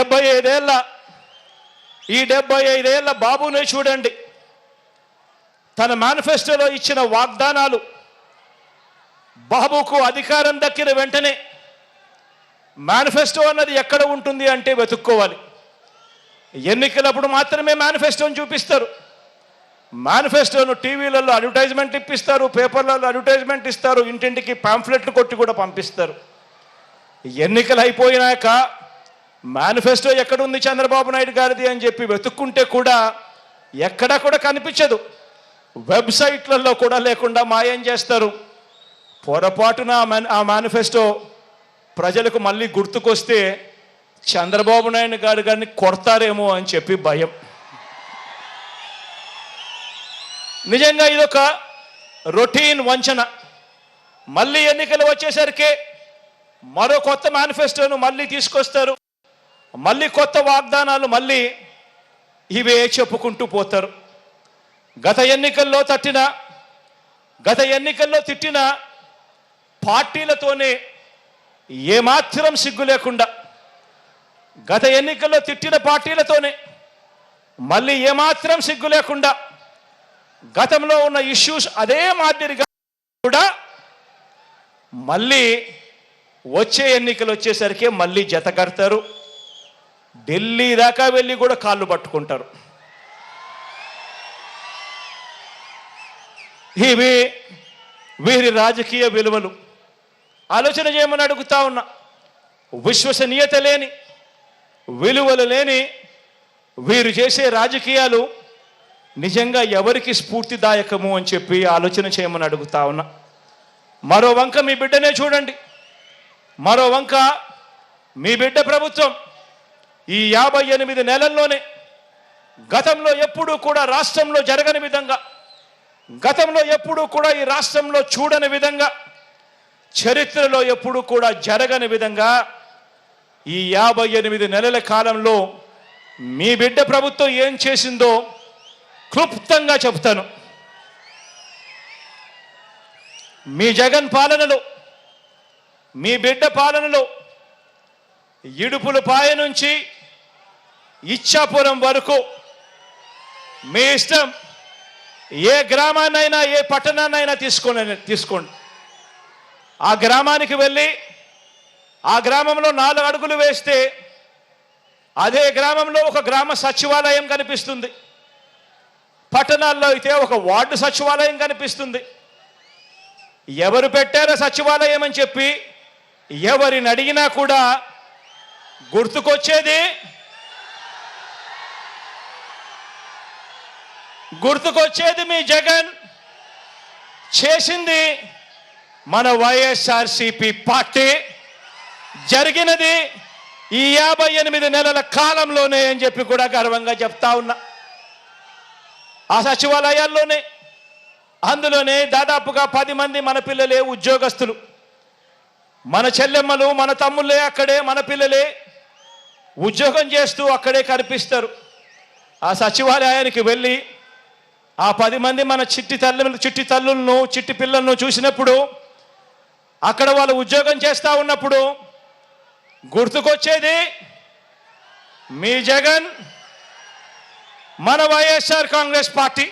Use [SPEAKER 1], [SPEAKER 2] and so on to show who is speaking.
[SPEAKER 1] డెబ్బై ఐదేళ్ళ ఈ డెబ్బై ఐదేళ్ళ బాబునే చూడండి. తన మేనిఫెస్టోలో ఇచ్చిన వాగ్దానాలు బాబుకు అధికారం దక్కిన వెంటనే మేనిఫెస్టో అన్నది ఎక్కడ ఉంటుంది అంటే వెతుక్కోవాలి. ఎన్నికలప్పుడు మాత్రమే మేనిఫెస్టోని చూపిస్తారు. మేనిఫెస్టోను టీవీలలో అడ్వర్టైజ్మెంట్ ఇప్పిస్తారు పేపర్లలో అడ్వర్టైజ్మెంట్ ఇస్తారు ఇంటింటికి పాంఫ్లెట్లు కొట్టి కూడా పంపిస్తారు. ఎన్నికలు అయిపోయినాక మేనిఫెస్టో ఎక్కడుంది చంద్రబాబు నాయుడు గారిది అని చెప్పి వెతుక్కుంటే కూడా ఎక్కడా కూడా కనిపించదు. వెబ్సైట్లలో కూడా లేకుండా మాయం చేస్తారు. పొరపాటున ఆ ఆ మేనిఫెస్టో ప్రజలకు మళ్ళీ గుర్తుకొస్తే చంద్రబాబు నాయుడు గారు గారిని కొడతారేమో అని చెప్పి భయం. నిజంగా ఇదొక రొటీన్ వంచన. మళ్ళీ ఎన్నికలు వచ్చేసరికి మరో కొత్త మేనిఫెస్టోను మళ్ళీ తీసుకొస్తారు. మళ్ళీ కొత్త వాగ్దానాలు మళ్ళీ ఇవే చెప్పుకుంటూ పోతారు. గత ఎన్నికల్లో తట్టిన గత ఎన్నికల్లో తిట్టిన పార్టీలతోనే ఏమాత్రం సిగ్గు లేకుండా గత ఎన్నికల్లో తిట్టిన పార్టీలతోనే మళ్ళీ ఏమాత్రం సిగ్గు లేకుండా గతంలో ఉన్న ఇష్యూస్ అదే మాదిరిగా కూడా మళ్ళీ వచ్చే ఎన్నికలు వచ్చేసరికి మళ్ళీ జత కడతారు. ఢిల్లీ దాకా వెళ్ళి కూడా కాళ్ళు పట్టుకుంటారు. ఇవి వీరి రాజకీయ విలువలు. ఆలోచన చేయమని అడుగుతా ఉన్నా. విశ్వసనీయత లేని విలువలు లేని వీరు చేసే రాజకీయాలు నిజంగా ఎవరికి స్ఫూర్తిదాయకము అని చెప్పి ఆలోచన చేయమని అడుగుతా ఉన్నా. మరో వంక మీ బిడ్డనే చూడండి. మరో వంక మీ బిడ్డ ప్రభుత్వం. ఈ యాభై ఎనిమిది నెలల్లోనే గతంలో ఎప్పుడూ కూడా రాష్ట్రంలో జరగని విధంగా గతంలో ఎప్పుడూ కూడా ఈ రాష్ట్రంలో చూడని విధంగా చరిత్రలో ఎప్పుడూ కూడా జరగని విధంగా ఈ యాభై ఎనిమిది నెలల కాలంలో మీ బిడ్డ ప్రభుత్వం ఏం చేసిందో క్లుప్తంగా చెప్తాను మీ జగన్ పాలనలో మీ బిడ్డ పాలనలో ఇడుపుల పాయ నుంచి ఇచ్చాపురం వరకు. మీ ఇష్టం. ఏ గ్రామాన్నైనా ఏ పట్టణాన్నైనా తీసుకోండి తీసుకోండి. ఆ గ్రామానికి వెళ్ళి ఆ గ్రామంలో నాలుగు అడుగులు వేస్తే అదే గ్రామంలో ఒక గ్రామ సచివాలయం కనిపిస్తుంది. పట్టణాల్లో అయితే ఒక వార్డు సచివాలయం కనిపిస్తుంది. ఎవరు పెట్టారో సచివాలయం అని చెప్పి ఎవరిని అడిగినా కూడా గుర్తుకొచ్చేది గుర్తుకొచ్చేది మీ జగన్ చేసింది మన వైఎస్ఆర్సిపి పార్టీ. జరిగినది ఈ యాభై ఎనిమిది నెలల కాలంలోనే అని చెప్పి కూడా గర్వంగా చెప్తా ఉన్నా. ఆ సచివాలయాల్లోనే అందులోనే దాదాపుగా పది మంది మన పిల్లలే ఉద్యోగస్తులు. మన చెల్లెమ్మలు మన తమ్ముళ్ళే అక్కడే మన పిల్లలే ఉద్యోగం చేస్తూ అక్కడే కనిపిస్తారు. ఆ సచివాలయానికి వెళ్ళి ఆ పది మంది మన చిట్టి తల్లి చిట్టి తల్లులను చిట్టి పిల్లలను చూసినప్పుడు అక్కడ వాళ్ళు ఉద్యోగం చేస్తూ ఉన్నప్పుడు గుర్తుకొచ్చేది మీ జగన్ మన వైఎస్ఆర్ కాంగ్రెస్ పార్టీ.